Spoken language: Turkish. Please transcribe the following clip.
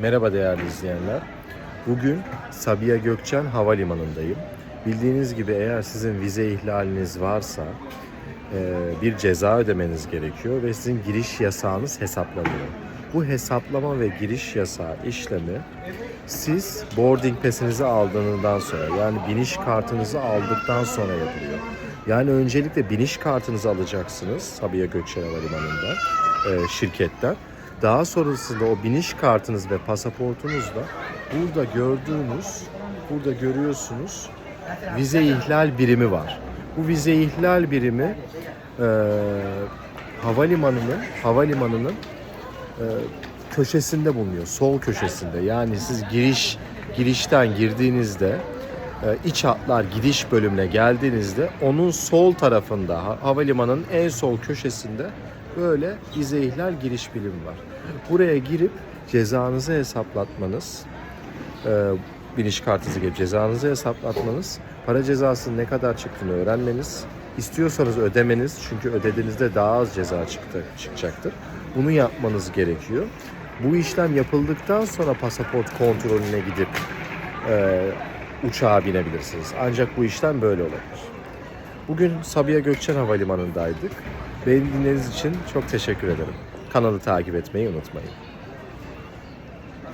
Merhaba değerli izleyenler. Bugün Sabiha Gökçen Havalimanı'ndayım. Bildiğiniz gibi eğer sizin vize ihlaliniz varsa e, bir ceza ödemeniz gerekiyor ve sizin giriş yasağınız hesaplanıyor. Bu hesaplama ve giriş yasağı işlemi siz boarding pass'inizi aldığından sonra yani biniş kartınızı aldıktan sonra yapılıyor. Yani öncelikle biniş kartınızı alacaksınız Sabiha Gökçen Havalimanı'nda e, şirketten. Daha sonrasında o biniş kartınız ve pasaportunuzla burada gördüğünüz, burada görüyorsunuz vize ihlal birimi var. Bu vize ihlal birimi e, havalimanının havalimanının e, köşesinde bulunuyor. Sol köşesinde. Yani siz giriş girişten girdiğinizde e, iç hatlar gidiş bölümüne geldiğinizde onun sol tarafında ha- havalimanının en sol köşesinde böyle vize ihlal giriş bilimi var. Buraya girip cezanızı hesaplatmanız e, biniş kartınızı gelip cezanızı hesaplatmanız, para cezasının ne kadar çıktığını öğrenmeniz, istiyorsanız ödemeniz çünkü ödediğinizde daha az ceza çıktı, çıkacaktır. Bunu yapmanız gerekiyor. Bu işlem yapıldıktan sonra pasaport kontrolüne gidip e, uçağa binebilirsiniz. Ancak bu işlem böyle olabilir. Bugün Sabiha Gökçen Havalimanı'ndaydık. Beni dinlediğiniz için çok teşekkür ederim. Kanalı takip etmeyi unutmayın.